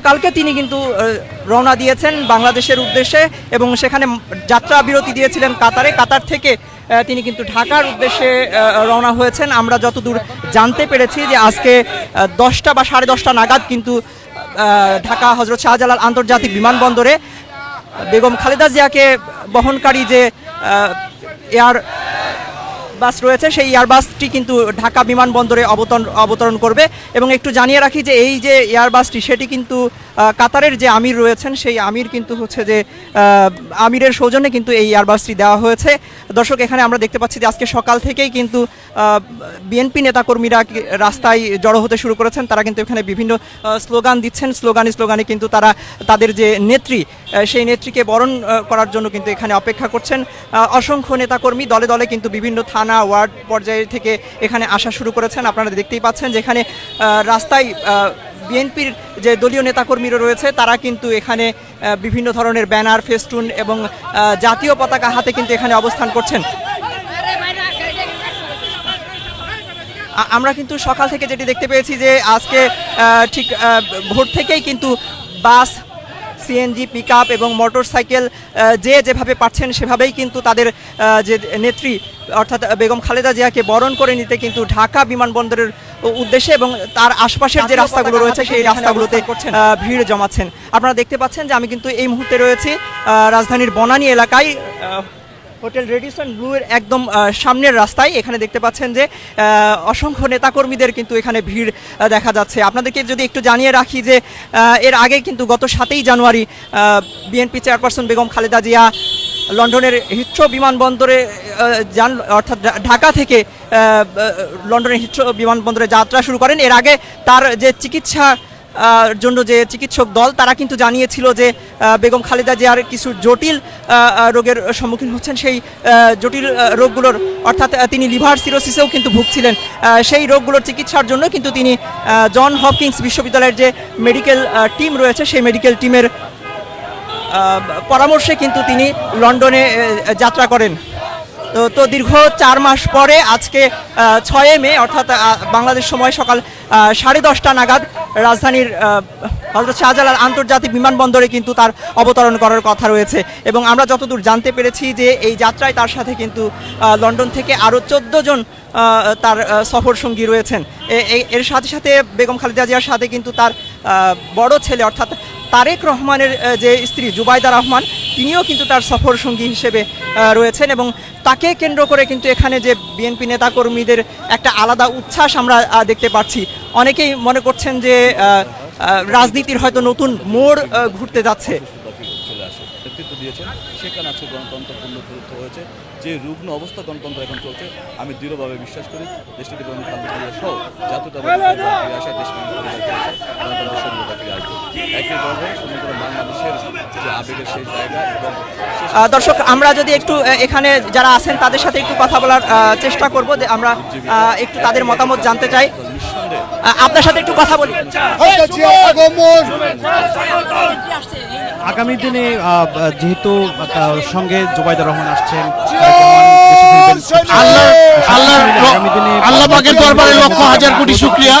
গতকালকে তিনি কিন্তু রওনা দিয়েছেন বাংলাদেশের উদ্দেশ্যে এবং সেখানে যাত্রা বিরতি দিয়েছিলেন কাতারে। কাতার থেকে তিনি কিন্তু ঢাকার উদ্দেশ্যে রওনা হয়েছেন। আমরা যতদূর জানতে পেরেছি যে আজকে দশটা বা সাড়ে দশটা নাগাদ কিন্তু ঢাকা হজরত শাহজালাল আন্তর্জাতিক বিমানবন্দরে বেগম খালেদা জিয়াকে বহনকারী যে এয়ার বাস রয়েছে, সেই এয়ারবাসটি কিন্তু ঢাকা বিমানবন্দরে অবতরণ অবতরণ করবে। এবং একটু জানিয়ে রাখি যে এই যে এয়ারবাসটি সেটি কিন্তু কাতারের যে আমির রয়েছেন, সেই আমির কিন্তু হচ্ছে যে আমিরের সৌজন্যে কিন্তু এই এয়ারবাসটি দেওয়া হয়েছে। দর্শক, এখানে আমরা দেখতে পাচ্ছি যে আজকে সকাল থেকেই কিন্তু বিএনপি নেতাকর্মীরা রাস্তায় জড়ো হতে শুরু করেছেন। তারা কিন্তু এখানে বিভিন্ন স্লোগান দিচ্ছেন। স্লোগানে স্লোগানে কিন্তু তারা তাদের যে নেত্রী সেই নেত্রীকে বরণ করার জন্য কিন্তু এখানে অপেক্ষা করছেন। অসংখ্য নেতাকর্মী দলে দলে কিন্তু বিভিন্ন থানা, ওয়ার্ড পর্যায়ে থেকে এখানে আসা শুরু করেছেন। আপনারা দেখতেই পাচ্ছেন যেখানে রাস্তায় বিএনপির যে দলীয় নেতাকর্মীরা রয়েছে, তারা কিন্তু এখানে বিভিন্ন ধরনের ব্যানার, ফেস্টুন এবং জাতীয় পতাকা হাতে কিন্তু এখানে অবস্থান করছেন। আমরা কিন্তু সকাল থেকে যেটি দেখতে পেয়েছি যে আজকে ঠিক ভোর থেকেই কিন্তু বাস সিএনজি পিক এবং মোটর সাইকেল যে যেভাবে পাচ্ছেন সেভাবেই কিন্তু তাদের যে নেত্রী অর্থাৎ বেগম খালেদা জিয়াকে বরণ করে নিতে কিন্তু ঢাকা বিমানবন্দরের উদ্দেশ্যে এবং তার আশপাশের যে রাস্তাগুলো রয়েছে সেই রাস্তাগুলোতে ভিড় জমাচ্ছেন। আপনারা দেখতে পাচ্ছেন যে আমি কিন্তু এই মুহূর্তে রয়েছি রাজধানীর বনানী এলাকায় হোটেল রেডিসন ব্লু এর একদম সামনের রাস্তায় এখানে দেখতে পাচ্ছেন যে অসংখ্য নেতাকর্মীদের কিন্তু এখানে ভিড় দেখা যাচ্ছে। আপনাদেরকে যদি একটু জানিয়ে রাখি যে এর আগে কিন্তু গত সাতই January BNP chairperson Begum Khaleda Zia লন্ডনের হিথ্রো বিমানবন্দরে যান, অর্থাৎ ঢাকা থেকে লন্ডনের হিথ্রো বিমানবন্দরে যাত্রা শুরু করেন। এর আগে তার যে চিকিৎসা জন্য যে চিকিৎসক দল, তারা কিন্তু জানিয়েছিল যে বেগম খালেদা জিয়ার কিছু জটিল রোগের সম্মুখীন হচ্ছেন। সেই জটিল রোগগুলোর, অর্থাৎ তিনি লিভার সিরোসিসেও কিন্তু ভুগছিলেন। সেই রোগগুলোর চিকিৎসার জন্য কিন্তু তিনি জন হপকিংস বিশ্ববিদ্যালয়ের যে মেডিকেল টিম রয়েছে, সেই মেডিকেল টিমের পরামর্শে কিন্তু তিনি লন্ডনে যাত্রা করেন। তো দীর্ঘ চার মাস পরে আজকে ছয়ে মে, অর্থাৎ বাংলাদেশ সময় সকাল সাড়ে দশটা নাগাদ রাজধানীর হজরত শাহজালাল আন্তর্জাতিক বিমানবন্দরে কিন্তু তার অবতরণ করার কথা রয়েছে। এবং আমরা যতদূর জানতে পেরেছি যে এই যাত্রায় তার সাথে কিন্তু লন্ডন থেকে আরও চোদ্দ জন তার সফর সঙ্গী রয়েছেন। এর সাথে সাথে বেগম খালেদা জিয়ার সাথে কিন্তু তার বড় ছেলে অর্থাৎ তারেক রহমানের যে স্ত্রী জুবাইদা রহমান তিনিও কিন্তু তার সফর সঙ্গী হিসেবে রয়েছেন এবং তাকে কেন্দ্র করে কিন্তু এখানে যে বিএনপি নেতাকর্মীদের একটা আলাদা উচ্ছ্বাস আমরা দেখতে পাচ্ছি। অনেকেই মনে করছেন যে রাজনীতির হয়তো নতুন মোড় ঘুরতে যাচ্ছে দফিক চলে আসে নেতৃত্ব দিয়েছেন সেখানে আজকে গণতন্ত্র পুনরুদ্ধ হয়েছে যে রুগ্ন অবস্থা গণতন্ত্র এখন চলছে আমি দৃঢ়ভাবে বিশ্বাস করি দেশটিতে এবং খালেদা সহ জাতীয়তাবাদী দেশ গণতন্ত্র সমৃদ্ধ ফিরে আসবে একইভাবে সমগ্র বাংলাদেশের যে আবেগের শেষ জায়গা এবং দর্শক আমরা যদি একটু এখানে যারা আছেন তাদের সাথে একটু কথা বলার চেষ্টা করব যে আমরা একটু তাদের মতামত জানতে চাই আপনার সাথে একটু কথা বলি আগামী দিনে আহ, যেহেতু সঙ্গে জুবাইদা রহমান আসছেন। আল্লাহ দিনে আল্লাহ পাকের দরবারে লক্ষ হাজার কোটি শুকরিয়া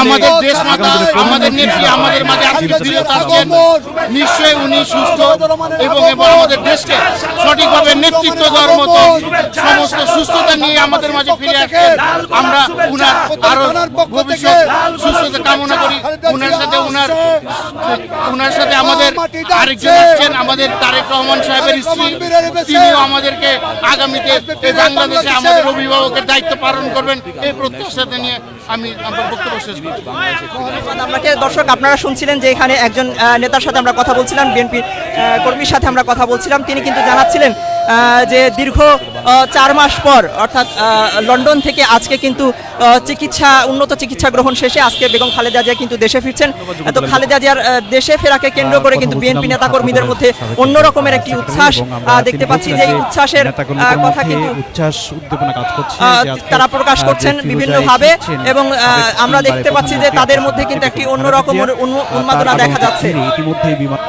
আমাদের দেশ মাতা আমাদের নেত্রী আমাদের মাঝে আজকে দৃঢ়তা আছেন নিশ্চয়ই উনি সুস্থ এবং এবং আমাদের দেশকে সঠিকভাবে নেতৃত্ব দেওয়ার মতো সমস্ত সুস্থতা নিয়ে আমাদের মাঝে ফিরে আসেন আমরা উনার আরও ভবিষ্যৎ সুস্থতা কামনা করি। উনার সাথে উনার উনার সাথে আমাদের আরেকজন আসছেন আমাদের তারেক রহমান সাহেবের স্ত্রী। তিনিও আমাদেরকে আগামীতে এই বাংলাদেশে আমাদের অভিভাবকের দায়িত্ব পালন করবেন। এই প্রত্যাশাতে নিয়ে আমি আমার বক্তব্য আপনাকে দর্শক আপনারা শুনছিলেন যে এখানে একজন নেতার সাথে আমরা কথা বলছিলাম বিএনপি কর্মীর সাথে আমরা কথা বলছিলাম। তিনি কিন্তু জানাচ্ছিলেন যে দীর্ঘ চার মাস পর অর্থাৎ লন্ডন থেকে আজকে কিন্তু চিকিৎসা উন্নত চিকিৎসা গ্রহণ শেষে আজকে বেগম খালেদা জিয়া কিন্তু দেশে ফিরছেন। তো খালেদা জিয়ার দেশে ফেরাকে কেন্দ্র করে কিন্তু বিএনপি নেতাকর্মীদের মধ্যে অন্য রকমের একটি উচ্ছ্বাস আহ, দেখতে পাচ্ছি যে এই উচ্ছ্বাসের কথা কিন্তু উচ্ছ্বাস উদ্দীপনা কাজ করছে আহ, যে আজকে, তারা প্রকাশ করছেন বিভিন্নভাবে এবং সাবেক আমরা দেখতে পাচ্ছি যে তাদের মধ্যে কিন্তু একটি অন্যরকম উন্মাদনা দেখা যাচ্ছে। তিনি ইতিমধ্যেই বিমান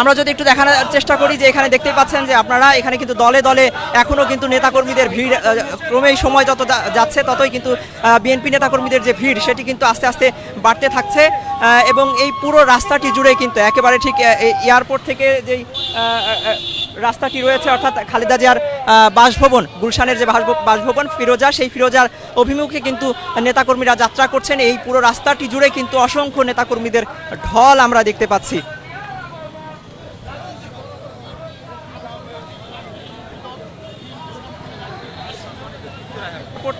আমরা যদি একটু দেখানোর চেষ্টা করি যে এখানে দেখতেই পাচ্ছেন যে আপনারা এখানে কিন্তু দলে দলে এখনও কিন্তু নেতাকর্মীদের ভিড় ক্রমেই সময় যত যাচ্ছে ততই কিন্তু বিএনপি নেতাকর্মীদের যে ভিড় সেটি কিন্তু আস্তে আস্তে বাড়তে থাকছে আহ, এবং এই পুরো রাস্তাটি জুড়ে কিন্তু একেবারে ঠিক এয়ারপোর্ট থেকে যেই রাস্তাটি রয়েছে অর্থাৎ খালেদা জিয়ার বাসভবন গুলশানের যে বাসভ- বাসভবন ফিরোজা সেই ফিরোজার অভিমুখে কিন্তু নেতাকর্মীরা যাত্রা করছেন। এই পুরো রাস্তাটি জুড়ে কিন্তু অসংখ্য নেতাকর্মীদের ঢল আমরা দেখতে পাচ্ছি।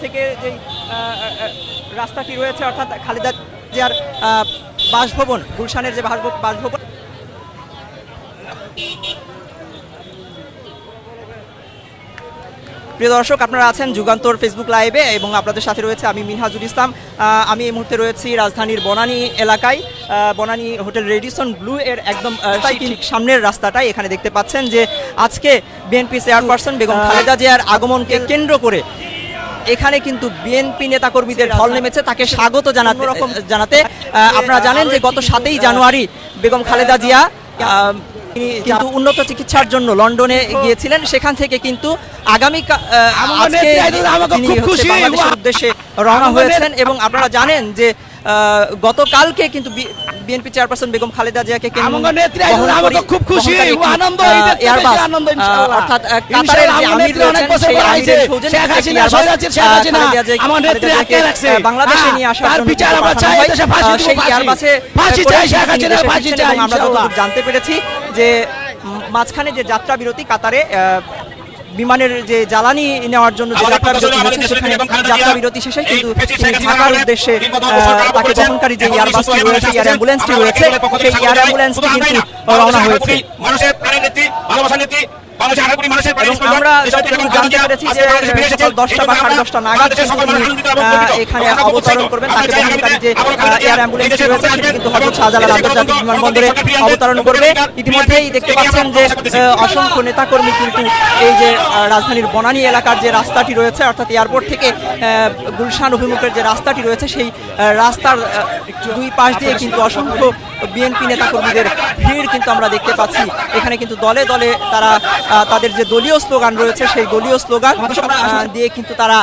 থেকে আহ, রাস্তাটি রয়েছে অর্থাৎ খালেদা জিয়ার বাসভবন গুলশানের যে বাসভ- বাসভবন প্রিয় দর্শক আপনারা আছেন যুগান্তর ফেসবুক লাইভে এবং আপনাদের সাথে রয়েছে আমি মিনহাজুল ইসলাম। আমি এই মুহূর্তে রয়েছি রাজধানীর বনানী এলাকায়। বনানী হোটেল রেডিসন ব্লু এর একদম ঠিক সামনের রাস্তাটাই এখানে দেখতে পাচ্ছেন যে আজকে বিএনপি চেয়ারপারসন বেগম খালেদা জিয়ার আগমনকে কেন্দ্র করে এখানে কিন্তু বিএনপি নেতাকর্মীদের ঢল নেমেছে তাকে স্বাগত জানাতে রকম জানাতে। আপনারা জানেন যে গত সাতই জানুয়ারি বেগম খালেদা জিয়া আহ, তিনি কিন্তু উন্নত চিকিৎসার জন্য লন্ডনে গিয়েছিলেন সেখান থেকে কিন্তু আগামী আজকে তিনি হচ্ছে বাংলাদেশের উদ্দেশ্যে রওনা হয়েছেন এবং আপনারা জানেন যে আহ, গতকালকে কিন্তু বিএনপি চেয়ারপারসন বেগম খালেদা জিয়াকে কেন্দ্র খুব খুশি, আনন্দ, আনন্দ, ইনশাআল্লাহ। অর্থাৎ কাতারের যে আমির অনেক বছর শেখ হাসিনা, শেখ হাসিনা, রাখছে। বাংলাদেশে হ্যাঁ, নিয়ে তার বিচার আমরা চাই। ফাঁসি সেই এয়ারবাসে ফাঁসি চাই, শেখ হাসিনার ফাঁসি চাই, আমরা জানতে পেরেছি যে মাঝখানে যে যাত্রা বিরতি কাতারে বিমানের যে জ্বালানি নেওয়ার জন্য যে যাত্রা বিরতি হয়েছে সেখানে যাত্রা বিরতি শেষে কিন্তু তিনি ঢাকার উদ্দেশ্যে তাকে বহনকারী যে এয়ারবাসটি রয়েছে এয়ার অ্যাম্বুলেন্সটি রয়েছে সেই এয়ার অ্যাম্বুলেন্সটি কিন্তু রওনা হয়েছে। মানুষের প্রাণের নীতি ভালোবাসার নীতি বাংলাদেশের আঠারো কোটি আমরা যতটুকু জানতে পেরেছি যে সকাল দশটা বা সাড়ে দশটা নাগাদ কিন্তু এখানে অবতরণ করবেন তাকে বহনকারী যে এয়ার অ্যাম্বুলেন্স রয়েছে সেটি কিন্তু হজরত শাহজালাল আন্তর্জাতিক বিমানবন্দরে অবতরণ করবে ইতিমধ্যেই দেখতে পাচ্ছেন যে অসংখ্য নেতাকর্মী কিন্তু এই যে রাজধানীর বনানী এলাকার যে রাস্তাটি রয়েছে অর্থাৎ এয়ারপোর্ট থেকে আহ, গুলশান অভিমুখের যে রাস্তাটি রয়েছে সেই রাস্তার দুই পাশ দিয়ে কিন্তু অসংখ্য বিএনপি নেতাকর্মীদের ভিড় কিন্তু আমরা দেখতে পাচ্ছি। এখানে কিন্তু দলে দলে তারা তাদের যে দলীয় স্লোগান রয়েছে সেই দলীয় স্লোগান দিয়ে কিন্তু তারা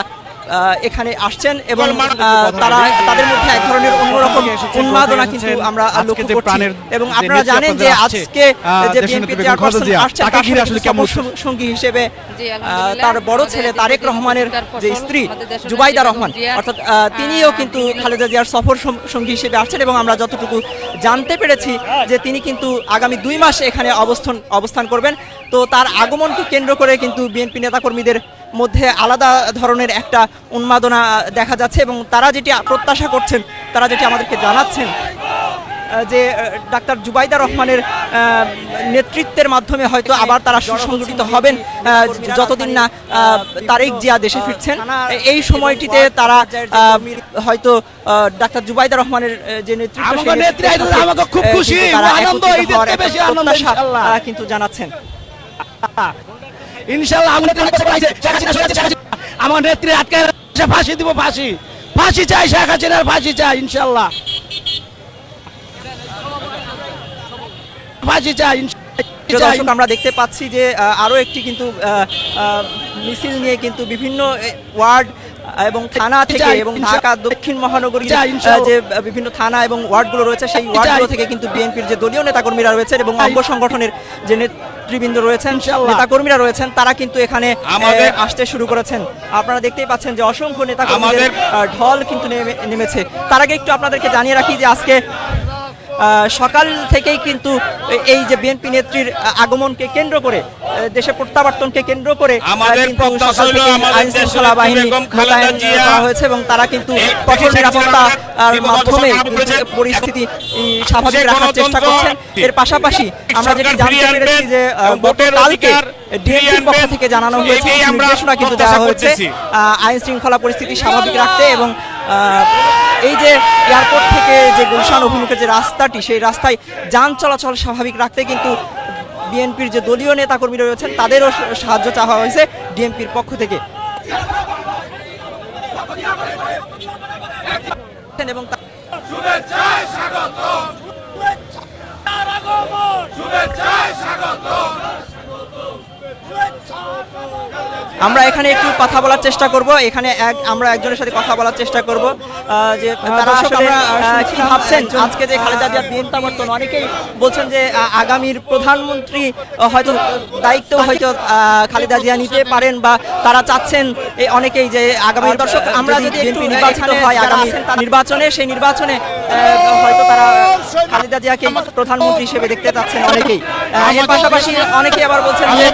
এখানে আসছেন এবং তারা তাদের মধ্যে এক ধরনের অন্যরকম উন্মাদনা কিন্তু আমরা লক্ষ্য করছি। এবং আপনারা জানেন যে আজকে যে বিএনপি চেয়ারপারসন আসছেন তাকে ঘিরে আসলে কেমন সঙ্গী হিসেবে। তার বড় ছেলে তারেক রহমানের যে স্ত্রী জুবাইদা রহমান অর্থাৎ তিনিও কিন্তু খালেদা জিয়ার সফর সঙ্গী হিসেবে আসছেন এবং আমরা যতটুকু জানতে পেরেছি যে তিনি কিন্তু আগামী দুই মাস এখানে অবস্থান অবস্থান করবেন। তো তার আগমনকে কেন্দ্র করে কিন্তু বিএনপি নেতাকর্মীদের মধ্যে আলাদা ধরনের একটা উন্মাদনা দেখা যাচ্ছে এবং তারা যেটি প্রত্যাশা করছেন তারা যেটি আমাদেরকে জানাচ্ছেন যে ডাক্তার জুবাইদা রহমানের নেতৃত্বের মাধ্যমে হয়তো আবার তারা সুসংগঠিত হবেন যতদিন না তারেক জিয়া দেশে ফিরছেন। এই সময়টিতে তারা হয়তো আহ, ডাক্তার জুবাইদা রহমানের যে নেতৃত্ব কিন্তু জানাচ্ছেন। আমার নেত্রী আটকে ফাঁসি দিব ফাঁসি। ফাঁসি চাই শেখ হাসিনার ফাঁসি চাই ইনশাল্লাহ ফাঁসি চাই দর্শক আমরা দেখতে পাচ্ছি যে আহ, আরও একটি কিন্তু মিছিল নিয়ে কিন্তু বিভিন্ন ওয়ার্ড এবং থানা থেকে এবং ঢাকা দক্ষিণ ইনশাআল্লাহ। যে বিভিন্ন থানা এবং ওয়ার্ডগুলো রয়েছে সেই ওয়ার্ডগুলো থেকে কিন্তু বিএনপির যে দলীয় নেতাকর্মীরা রয়েছেন এবং অঙ্গ সংগঠনের যে নেতৃবৃন্দ রয়েছেন ইনশাআল্লাহ। নেতাকর্মীরা রয়েছেন তারা কিন্তু এখানে আমাদের- আসতে শুরু করেছেন আপনারা দেখতেই পাচ্ছেন যে অসংখ্য নেতাকর্মীদের আমাদের- ঢল কিন্তু নেমে- নেমেছে তার আগে একটু আপনাদেরকে জানিয়ে রাখি যে আজকে সকাল থেকেই কিন্তু এই যে বিএনপি নেত্রীর আগমনকে কেন্দ্র করে দেশে প্রত্যাবর্তনকে কেন্দ্র করে বাহিনী মোতায়েন হয়েছে এবং তারা কিন্তু কঠোর মাধ্যমে। পরিস্থিতি স্বাভাবিক রাখার চেষ্টা করছেন। এর পাশাপাশি আমরা যেটি জানতে পেরেছি যে গতকালকে ডিএমপির পক্ষ থেকে জানানো হয়েছে নির্দেশনা কিন্তু দেওয়া হয়েছে আহ, আইন শৃঙ্খলা পরিস্থিতি স্বাভাবিক রাখতে এবং আহ, এই যে এয়ারপোর্ট থেকে যে গুলশান অভিমুখে যে রাস্তাটি, সেই রাস্তায় যান চলাচল স্বাভাবিক রাখতে কিন্তু বিএনপির যে দলীয় নেতাকর্মীরা রয়েছেন, তাদেরও সাহায্য চাওয়া হয়েছে ডিএমপির পক্ষ থেকে। এবং আমরা এখানে একটু কথা বলার চেষ্টা করব। এখানে এক আমরা একজনের সাথে কথা বলার চেষ্টা করব। যে তারা আসলে কি ভাবছেন? আজকে যে খালেদা জিয়ার বিএনতাবর্তন অনেকেই বলছেন যে আগামীর প্রধানমন্ত্রী হয়তো দায়িত্ব হয়তো খালেদা জিয়া নিতে পারেন বা তারা চাচ্ছেন এই অনেকেই যে আগামী দর্শক আমরা যদি একটু নির্বাচিত হয় আগামী নির্বাচনে সেই নির্বাচনে হয়তো তারা খালেদা জিয়াকে প্রধানমন্ত্রী হিসেবে দেখতে চাচ্ছেন অনেকেই। আহ, এর পাশাপাশি অনেকেই আবার বলছেন যে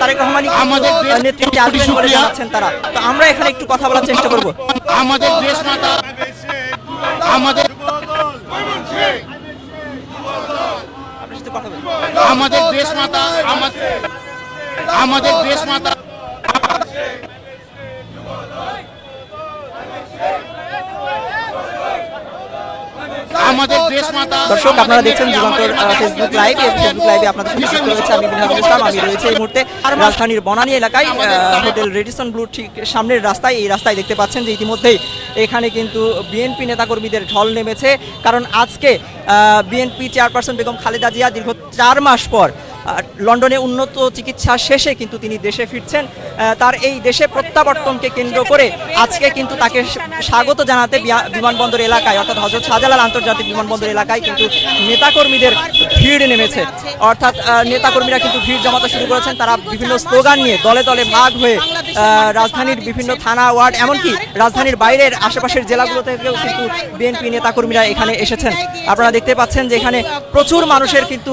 তারেক রহমান- শুকরিয়া। তারেক রহমানই কিন্তু, আমাদের দেশ নেতৃত্বে আসবেন বলে জানাচ্ছেন তারা। তো আমরা এখানে একটু কথা বলার চেষ্টা করব। আমাদের দেশ মাতা আমাদের আমাদের দেশ মাতা আমাদের আমাদের দেশ মাতা আমাদের দেশ মাতা দর্শক আপনারা দেখছেন যুগান্তর ফেসবুক লাইভ এই ফেসবুক লাইভে আপনাদের সাথে রয়েছে আমি বিনহাজুল ইসলাম আমি রয়েছে এই মুহূর্তে রাজধানীর বনানী এলাকায় হোটেল রেডিসন ব্লু ঠিক সামনের রাস্তায় এই রাস্তায় দেখতে পাচ্ছেন যে ইতিমধ্যেই এখানে কিন্তু বিএনপি নেতাকর্মীদের ঢল নেমেছে। কারণ আজকে বিএনপি চেয়ারপারসন বেগম খালেদা জিয়া দীর্ঘ চার মাস পর লন্ডনে উন্নত চিকিৎসা শেষে কিন্তু তিনি দেশে ফিরছেন। তার এই দেশে প্রত্যাবর্তনকে কেন্দ্র করে আজকে কিন্তু তাকে স্বাগত জানাতে বিমানবন্দর এলাকায়, অর্থাৎ হজরত শাহজালাল আন্তর্জাতিক বিমানবন্দর এলাকায় কিন্তু নেতাকর্মীদের ভিড় নেমেছে। অর্থাৎ নেতাকর্মীরা কিন্তু ভিড় জমাতে শুরু করেছেন। তারা বিভিন্ন স্লোগান নিয়ে দলে দলে ভাগ হয়ে রাজধানীর বিভিন্ন থানা, ওয়ার্ড, এমনকি রাজধানীর বাইরের আশেপাশের জেলাগুলো থেকেও কিন্তু বিএনপি নেতাকর্মীরা এখানে এসেছেন। আপনারা দেখতে পাচ্ছেন যে এখানে প্রচুর মানুষের কিন্তু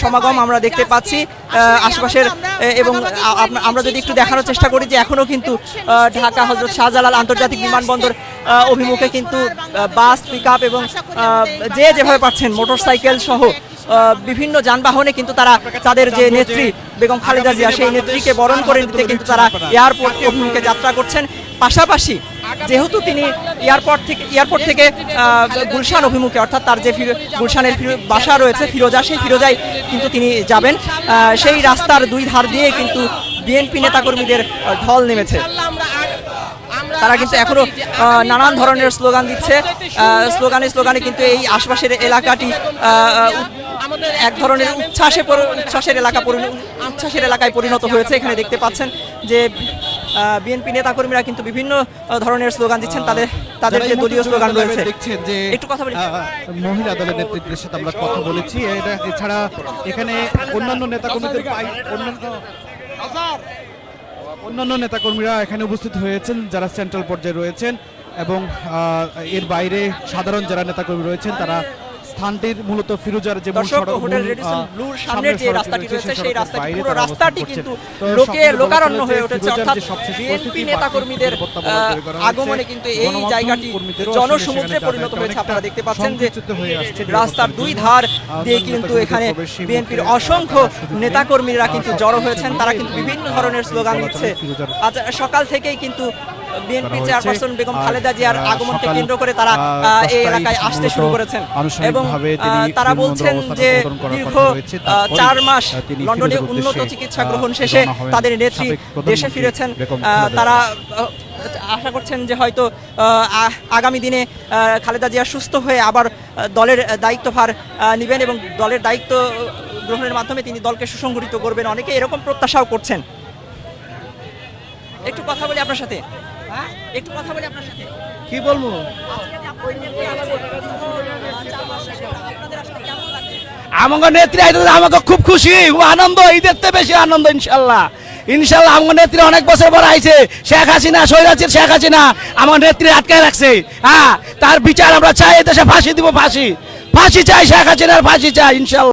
সমাগম আমরা দেখতে পাচ্ছি আহ, আশেপাশের এবং আমরা যদি একটু দেখানোর চেষ্টা করি যে এখনও কিন্তু ঢাকা হজরত শাহজালাল আন্তর্জাতিক বিমানবন্দর অভিমুখে কিন্তু বাস পিক এবং যে যেভাবে পাচ্ছেন মোটরসাইকেল সহ বিভিন্ন যানবাহনে কিন্তু তারা তাদের যে নেত্রী বেগম খালেদা জিয়া সেই নেত্রীকে বরণ করে নিতে কিন্তু তারা এয়ারপোর্ট অভিমুখে যাত্রা করছেন। পাশাপাশি যেহেতু তিনি এয়ারপোর্ট থেকে এয়ারপোর্ট থেকে গুলশান অভিমুখে, অর্থাৎ তার যে গুলশানের বাসা রয়েছে, ফিরোজা, সেই ফিরোজায় কিন্তু তিনি যাবেন। সেই রাস্তার দুই ধার দিয়ে কিন্তু বিএনপি নেতাকর্মীদের ঢল নেমেছে। তারা কিন্তু এখনও নানান ধরনের স্লোগান দিচ্ছে। স্লোগানে স্লোগানে কিন্তু এই আশপাশের এলাকাটি এক ধরনের উচ্ছ্বাসে উচ্ছ্বাসের এলাকা উচ্ছ্বাসের এলাকায় পরিণত হয়েছে। এখানে দেখতে পাচ্ছেন যে বিএনপি নেতাকর্মীরা কিন্তু বিভিন্ন ধরনের স্লোগান দিচ্ছেন তাদের তাদের যে দলীয় স্লোগান রয়েছে দেখছেন যে একটু কথা বলি। মহিলা দলের নেতৃত্বের সাথে আমরা কথা বলেছি এটা এছাড়া এখানে অন্যান্য নেতাকর্মীদের অন্যান্য অন্যান্য নেতাকর্মীরা এখানে উপস্থিত হয়েছেন যারা সেন্ট্রাল পর্যায়ে রয়েছেন এবং আহ, এর বাইরে সাধারণ যারা নেতাকর্মী রয়েছেন তারা স্থানটির মূলত ফিরোজার যে দর্শক হোটেল রেডিসন ব্লুর সামনের যে রাস্তাটি রয়েছে সেই রাস্তাটি পুরো রাস্তাটি কিন্তু লোকে লোকারণ্য হয়ে উঠেছে অর্থাৎ বিএনপি নেতাকর্মীদের। আগমনে কিন্তু এই জায়গাটি জনসমুদ্রে পরিণত হয়েছে। আপনারা দেখতে পাচ্ছেন যে রাস্তার দুই ধার দিয়ে কিন্তু এখানে বিএনপির অসংখ্য নেতাকর্মীরা কিন্তু জড়ো হয়েছেন তারা কিন্তু বিভিন্ন ধরনের স্লোগান দিচ্ছে। আজ সকাল থেকেই কিন্তু বিএনপি চেয়ারপারসন বেগম খালেদা জিয়ার আগমনকে কেন্দ্র করে তারা এই এলাকায় আসতে শুরু করেছেন। এবং তারা বলছেন যে দীর্ঘ চার মাস লন্ডনে উন্নত চিকিৎসা গ্রহণ শেষে তাদের নেত্রী দেশে ফিরেছেন। তারা আশা করছেন যে হয়তো আগামী দিনে খালেদা জিয়া সুস্থ হয়ে আবার দলের দায়িত্বভার নেবেন এবং দলের দায়িত্ব গ্রহণের মাধ্যমে তিনি দলকে সুসংগঠিত করবেন। অনেকে এরকম প্রত্যাশাও করছেন। একটু কথা বলি আপনার সাথে। একটু কথা বলি আপনার সাথে। কি বলব? আমাকে নেত্রী আইতে আমাকে খুব খুশি। আনন্দ ঈদের থেকে বেশি আনন্দ ইনশাল্লাহ। ইনশাল্লাহ আমার নেত্রী অনেক বছর পর আইছে। শেখ হাসিনা সৈরাচির শেখ হাসিনা আমার নেত্রী আটকায় রাখছে। হ্যাঁ তার বিচার আমরা চাই এদেশে ফাঁসি দিব ফাঁসি। ফাঁসি চাই শেখ হাসিনার ফাঁসি চাই ইনশাল্লাহ।